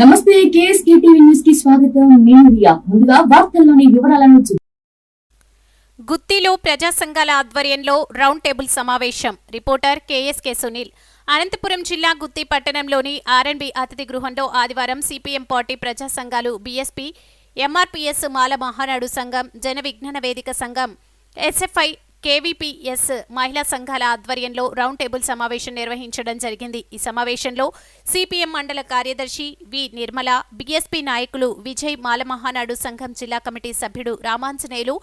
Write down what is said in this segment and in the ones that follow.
నమస్తే KSK TV న్యూస్కి స్వాగతం. నేను రియా. ముందుగా వార్తల్లోని వివరాలను గుత్తిలో ప్రజా సంఘాల ఆధ్వర్యంలో రౌండ్ టేబుల్ సమావేశం. Reporter KSK Sunil. అనంతపురం జిల్లా గుత్తి పట్టణంలోని ఆర్ఎన్బి అతిథి గృహంలో ఆదివారం సిపిఎం పార్టీ ప్రజా సంఘాలు బీఎస్పీ ఎంఆర్పీఎస్ మాల మహానాడు సంఘం జన విజ్ఞాన వేదిక సంఘం ఎస్ఎఫ్ఐ కేవీపీఎస్ మహిళా సంఘాల ఆధ్వర్యంలో రౌండ్ టేబుల్ సమావేశం నిర్వహించడం జరిగింది. ఈ సమావేశంలో సిపిఎం మండల కార్యదర్శి వి నిర్మల బీఎస్పీ నాయకులు విజయ్ మాలమహానాడు సంఘం జిల్లా కమిటీ సభ్యుడు రామాంజనేయులు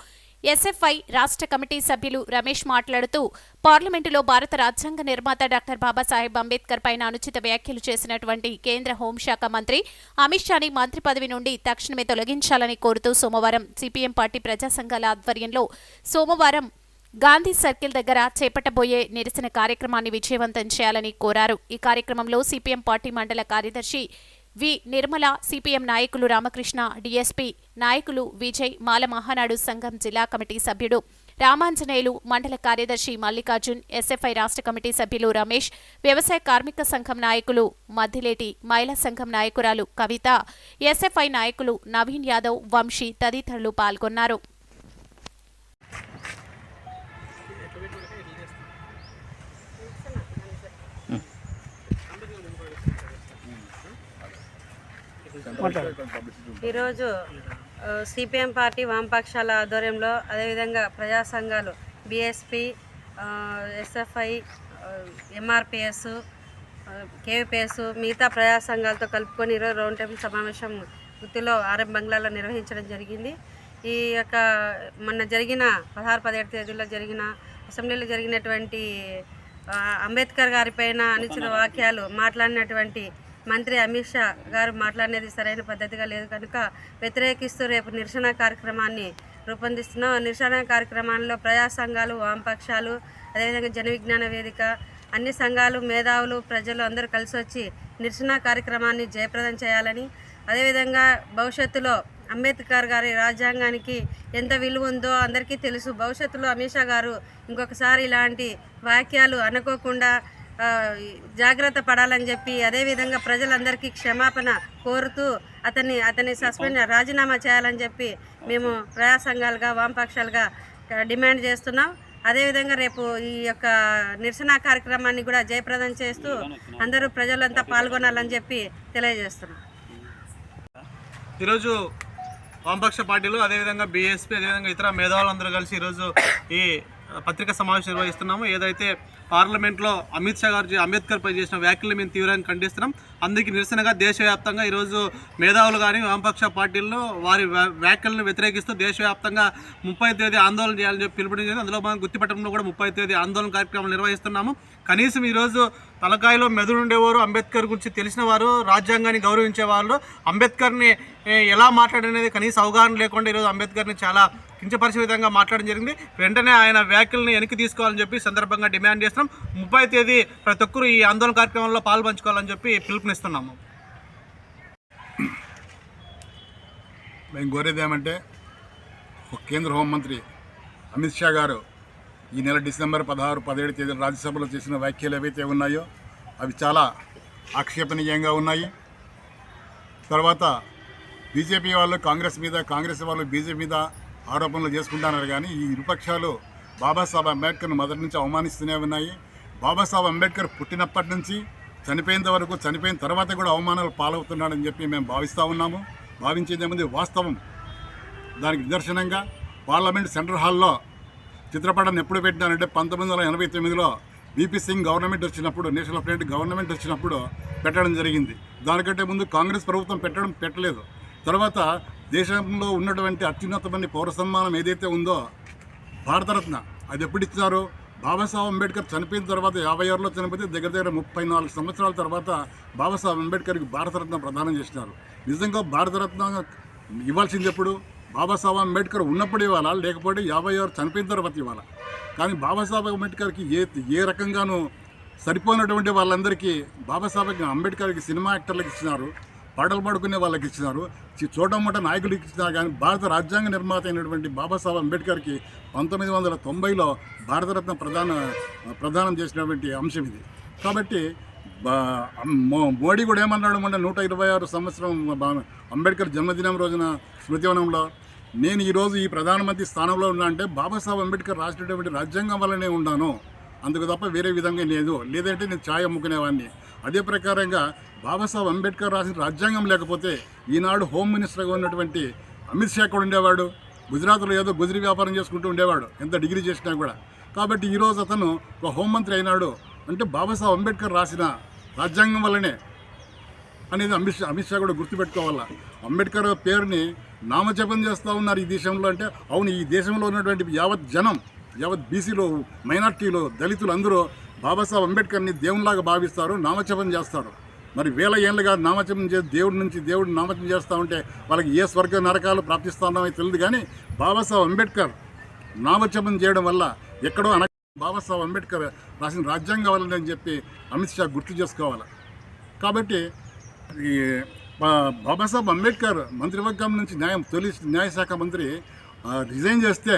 ఎస్ఎఫ్ఐ రాష్ట్ర కమిటీ సభ్యులు రమేష్ మాట్లాడుతూ పార్లమెంటులో భారత రాజ్యాంగ నిర్మాత డాక్టర్ బాబాసాహెబ్ అంబేద్కర్ పైన అనుచిత వ్యాఖ్యలు చేసినటువంటి కేంద్ర హోంశాఖ మంత్రి అమిత్ షాని మంత్రి పదవి నుండి తక్షణమే తొలగించాలని కోరుతూ సోమవారం సిపిఎం పార్టీ ప్రజా సంఘాల ఆధ్వర్యంలో సోమవారం గాంధీ సర్కిల్ దగ్గర చేపట్టబోయే నిరసన కార్యక్రమాన్ని విజయవంతం చేయాలని కోరారు. ఈ కార్యక్రమంలో సిపిఎం పార్టీ మండల కార్యదర్శి వి. నిర్మల సిపిఎం నాయకులు రామకృష్ణ డిఎస్పి నాయకులు విజయ్ మాల మహానాడు సంఘం జిల్లా కమిటీ సభ్యుడు రామాంజనేయులు మండల కార్యదర్శి మల్లికార్జున్ ఎస్ఎఫ్ఐ రాష్ట్ర కమిటీ సభ్యులు రమేష్ వ్యవసాయ కార్మిక సంఘం నాయకులు మద్దిలేటి మహిళా సంఘం నాయకురాలు కవిత ఎస్ఎఫ్ఐ నాయకులు నవీన్ యాదవ్ వంశీ తదితరులు పాల్గొన్నారు. ఈరోజు సిపిఎం పార్టీ వామపక్షాల ఆధ్వర్యంలో అదేవిధంగా ప్రజా సంఘాలు బీఎస్పీ ఎస్ఎఫ్ఐ ఎంఆర్పిఎస్ కేవీపీఎస్ మిగతా ప్రజా సంఘాలతో కలుపుకొని ఈరోజు రౌండ్ టేబుల్ సమావేశం గుత్తిలో ఆర్ఎం బంగ్లాలో నిర్వహించడం జరిగింది. ఈ యొక్క మొన్న జరిగిన పదహారు పదిహేడు తేదీలో జరిగిన అసెంబ్లీలో జరిగినటువంటి అంబేద్కర్ గారిపైన అనుచిత వాక్యాలు మాట్లాడినటువంటి మంత్రి అమిత్ షా గారు మాట్లాడినది సరైన పద్ధతిగా లేదు. కనుక వ్యతిరేకిస్తూ రేపు నిరసన కార్యక్రమాన్ని రూపొందిస్తున్నాం. నిరసన కార్యక్రమాల్లో ప్రజా సంఘాలు వామపక్షాలు అదేవిధంగా జన విజ్ఞాన వేదిక అన్ని సంఘాలు మేధావులు ప్రజలు అందరూ కలిసి వచ్చి నిరసన కార్యక్రమాన్ని జయప్రదం చేయాలని అదేవిధంగా భవిష్యత్తులో అంబేద్కర్ గారి రాజ్యాంగానికి ఎంత విలువ ఉందో అందరికీ తెలుసు. భవిష్యత్తులో అమిత్ షా గారు ఇంకొకసారి ఇలాంటి వాక్యాలు అనుకోకుండా జాగ్రత్త పడాలని చెప్పి అదేవిధంగా ప్రజలందరికీ క్షమాపణ కోరుతూ అతన్ని అతని సస్పెండ్ రాజీనామా చేయాలని చెప్పి మేము ప్రజా సంఘాలుగా వామపక్షాలుగా డిమాండ్ చేస్తున్నాం. అదేవిధంగా రేపు ఈ యొక్క నిరసన కార్యక్రమాన్ని కూడా జయప్రదం చేస్తూ అందరూ ప్రజలంతా పాల్గొనాలని చెప్పి తెలియజేస్తున్నాం. ఈరోజు వామపక్ష పార్టీలు అదేవిధంగా బీఎస్పీ అదేవిధంగా ఇతర మేధావులందరూ కలిసి ఈరోజు ఈ పత్రికా సమావేశం నిర్వహిస్తున్నాము. ఏదైతే పార్లమెంట్లో అమిత్ షా గారు అంబేద్కర్ పై చేసిన వ్యాఖ్యలు మేము తీవ్రంగా ఖండిస్తున్నాం. అందుకే నిరసనగా దేశవ్యాప్తంగా ఈరోజు మేధావులు కానీ వామపక్ష పార్టీల్లో వారి వ్యా- వ్యాఖ్యలను వ్యతిరేకిస్తూ దేశవ్యాప్తంగా ముప్పై తేదీ ఆందోళన చేయాలని చెప్పి పిలుపునిచ్చింది అందులో మనం గుర్తుపట్టడంలో కూడా ముప్పై తేదీ ఆందోళన కార్యక్రమం నిర్వహిస్తున్నాము. కనీసం ఈరోజు తలకాయలో మెదడు ఉండేవారు అంబేద్కర్ గురించి తెలిసిన వారు రాజ్యాంగాన్ని గౌరవించే వాళ్ళు. అంబేద్కర్ని ఎలా మాట్లాడనేది కనీస అవగాహన లేకుండా ఈరోజు అంబేద్కర్ని చాలా కించపరిచే విధంగా మాట్లాడడం జరిగింది. వెంటనే ఆయన వ్యాఖ్యలను వెనక్కి తీసుకోవాలని చెప్పి సందర్భంగా డిమాండ్ చేస్తున్నాం. ముప్పై తేదీ ప్రతి ఒక్కరు ఈ ఆందోళన కార్యక్రమంలో పాల్పంచుకోవాలని చెప్పి పిలుపునిస్తున్నాము. మేము కోరేది ఏమంటే ఒక కేంద్ర హోంమంత్రి అమిత్ షా గారు ఈ నెల డిసెంబర్ పదహారు పదిహేడు తేదీన రాజ్యసభలో చేసిన వ్యాఖ్యలు ఏవైతే ఉన్నాయో అవి చాలా ఆక్షేపణీయంగా ఉన్నాయి. తర్వాత బీజేపీ వాళ్ళు కాంగ్రెస్ మీద కాంగ్రెస్ వాళ్ళు బీజేపీ మీద ఆరోపణలు చేసుకుంటున్నారు కానీ ఈ ఇరుపక్షాలు బాబాసాహెబ్ అంబేద్కర్ను మొదటి నుంచి అవమానిస్తూనే ఉన్నాయి. బాబాసాహెబ్ అంబేద్కర్ పుట్టినప్పటి నుంచి చనిపోయేంత వరకు చనిపోయిన తర్వాత కూడా అవమానాలు పాలవుతున్నాడని చెప్పి మేము భావిస్తూ ఉన్నాము. భావించేదేముంది వాస్తవం. దానికి నిదర్శనంగా పార్లమెంట్ సెంట్రల్ హాల్లో చిత్రపటాన్ని ఎప్పుడు పెట్టినారంటే పంతొమ్మిది వందల ఎనభై తొమ్మిదిలో బీపీ సింగ్ గవర్నమెంట్ వచ్చినప్పుడు నేషనల్ ఫ్రంట్ గవర్నమెంట్ వచ్చినప్పుడు పెట్టడం జరిగింది. దానికంటే ముందు కాంగ్రెస్ ప్రభుత్వం పెట్టడం పెట్టలేదు. తర్వాత దేశంలో ఉన్నటువంటి అత్యున్నతమైన పౌర సన్మానం ఏదైతే ఉందో భారతరత్న అది ఎప్పుడు ఇచ్చినారు? బాబాసాహెబ్ అంబేద్కర్ చనిపోయిన తర్వాత యాభై ఆరులో చనిపోతే దగ్గర దగ్గర ముప్పై నాలుగు సంవత్సరాల తర్వాత బాబాసాహెబ్ అంబేద్కర్కి భారతరత్న ప్రదానం చేసినారు. నిజంగా భారతరత్న ఇవ్వాల్సింది ఎప్పుడు? బాబాసాహెబ్ అంబేద్కర్ ఉన్నప్పుడు ఇవ్వాలా? లేకపోతే యాభై ఆరు చనిపోయిన తర్వాత ఇవ్వాలా? కానీ బాబాసాహెబ్ అంబేద్కర్కి ఏ ఏ రకంగానూ సరిపోయినటువంటి వాళ్ళందరికీ బాబాసాహెబ్ అంబేద్కర్కి సినిమా యాక్టర్లకు ఇచ్చినారు. పాటలు పాడుకునే వాళ్ళకి ఇచ్చినారు. చూడడం మాట నాయకుడికి ఇచ్చినా కానీ భారత రాజ్యాంగ నిర్మాత అయినటువంటి బాబాసాహెబ్ అంబేద్కర్కి పంతొమ్మిది వందల తొంభైలో భారతరత్న ప్రధాన ప్రదానం చేసినటువంటి అంశం ఇది. కాబట్టి మోడీ కూడా ఏమన్నాడు మొన్న నూట ఇరవై ఆరు సంవత్సరం అంబేద్కర్ జన్మదినం రోజున స్మృతివనంలో నేను ఈరోజు ఈ ప్రధానమంత్రి స్థానంలో ఉన్నా అంటే బాబాసాహెబ్ అంబేద్కర్ రాసినటువంటి రాజ్యాంగం వల్లనే ఉన్నాను. అందుకు తప్ప వేరే విధంగా లేదు. లేదంటే నేను ఛాయ్ అమ్ముకునేవాడిని. అదే ప్రకారంగా బాబాసాహెబ్ అంబేద్కర్ రాసిన రాజ్యాంగం లేకపోతే ఈనాడు హోమ్ మినిస్టర్గా ఉన్నటువంటి అమిత్ షా కూడా ఉండేవాడు? గుజరాత్లో ఏదో గుజరీ వ్యాపారం చేసుకుంటూ ఉండేవాడు ఎంత డిగ్రీ చేసినా కూడా. కాబట్టి ఈరోజు అతను ఒక హోంమంత్రి అయినాడు. అంటే బాబాసాహెబ్ అంబేద్కర్ రాసిన రాజ్యాంగం వల్లనే అనేది అమిత్ షా అమిత్ షా కూడా గుర్తుపెట్టుకోవాలా? అంబేద్కర్ పేరుని నామజపం చేస్తూ ఉన్నారు ఈ దేశంలో అంటే అవును ఈ దేశంలో ఉన్నటువంటి యావత్ జనం యావత్ బీసీలో మైనార్టీలో దళితులు అందరూ బాబాసాహెబ్ అంబేద్కర్ని దేవునిలాగా భావిస్తారు నామజపం చేస్తారు. మరి వేల ఏళ్ళుగా నామజపం చేసి దేవుడి నుంచి దేవుడిని నామజపం చేస్తూ ఉంటే వాళ్ళకి ఏ స్వర్గ నరకాలు ప్రాప్తిస్తున్నామో తెలియదు కానీ బాబాసాహెబ్ అంబేద్కర్ నామజపం చేయడం వల్ల ఎక్కడో అన బాబాసాహెబ్ అంబేద్కర్ రాసిన రాజ్యాంగం వల్లనే చెప్పి అమిత్ షా గుర్తు చేసుకోవాలి. కాబట్టి ఈ బా- బాబాసాహెబ్ అంబేద్కర్ మంత్రివర్గం నుంచి న్యాయం తొలి న్యాయశాఖ మంత్రి రిజైన్ చేస్తే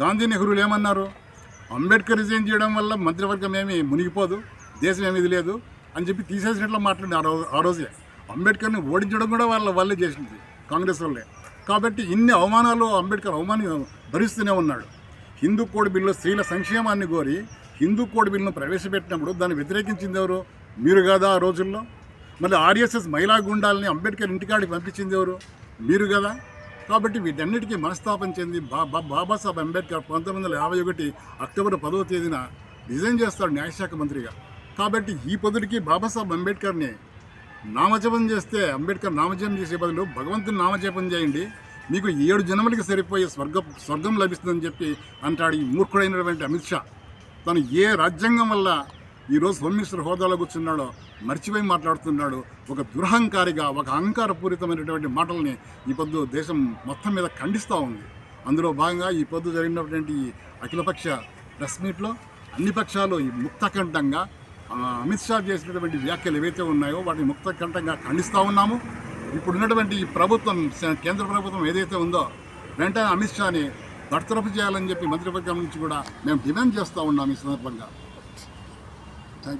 గాంధీ నెహ్రూలు ఏమన్నారు? అంబేద్కర్ రిజైన్ చేయడం వల్ల మంత్రివర్గం ఏమీ మునిగిపోదు దేశం ఏమీ ఇది లేదు అని చెప్పి తీసేసినట్లు మాట్లాడి ఆ రోజు ఆ రోజే. అంబేద్కర్ని ఓడించడం కూడా వాళ్ళ వాళ్ళే చేసింది కాంగ్రెస్ వాళ్ళే. కాబట్టి ఇన్ని అవమానాలు అంబేద్కర్ అవమాని భరిస్తూనే ఉన్నాడు. హిందూ కోడ్ బిల్లు స్త్రీల సంక్షేమాన్ని కోరి హిందూ కోడ్ బిల్లును ప్రవేశపెట్టినప్పుడు దాన్ని వ్యతిరేకించింది ఎవరు? మీరు కదా ఆ రోజుల్లో? మళ్ళీ ఆర్ఎస్ఎస్ మహిళా గుండాలని అంబేద్కర్ ఇంటికాడికి పంపించింది ఎవరు? మీరు కదా? కాబట్టి వీటన్నిటికీ మనస్తాపం చెంది బా బాబాసాహెబ్ అంబేద్కర్ పంతొమ్మిది వందల యాభై ఒకటి అక్టోబర్ పదవ తేదీన రిజైన్ చేస్తాడు న్యాయశాఖ మంత్రిగా. కాబట్టి ఈ పొద్దుడికి బాబాసాహెబ్ అంబేద్కర్ని నామజపం చేస్తే అంబేద్కర్ నామజపం చేసే బదులు భగవంతుని నామజపం చేయండి. మీకు ఏడు జన్మలకి సరిపోయే స్వర్గ స్వర్గం లభిస్తుందని చెప్పి అంటాడు ఈ మూర్ఖుడైనటువంటి అమిత్ షా. తను ఏ రాజ్యాంగం వల్ల ఈరోజు హోమ్ మినిస్టర్ హోదాలో కూర్చున్నాడో మర్చిపోయి మాట్లాడుతున్నాడు. ఒక దురహంకారిగా ఒక అహంకారపూరితమైనటువంటి మాటల్ని ఈ పొద్దు దేశం మొత్తం మీద ఖండిస్తూ ఉంది. అందులో భాగంగా ఈ పొద్దు జరిగినటువంటి అఖిలపక్ష ప్రెస్ మీట్లో అన్ని పక్షాలు ఈ ముక్తకంఠంగా అమిత్ షా చేసినటువంటి వ్యాఖ్యలు ఏవైతే ఉన్నాయో వాటిని ముక్తకంఠంగా ఖండిస్తూ ఉన్నాము. ఇప్పుడు ఉన్నటువంటి ఈ ప్రభుత్వం కేంద్ర ప్రభుత్వం ఏదైతే ఉందో వెంటనే అమిత్ షాని బర్తరఫ్ చేయాలని చెప్పి మంత్రివర్గం నుంచి కూడా మేము డిమాండ్ చేస్తూ ఉన్నాం ఈ సందర్భంగా. так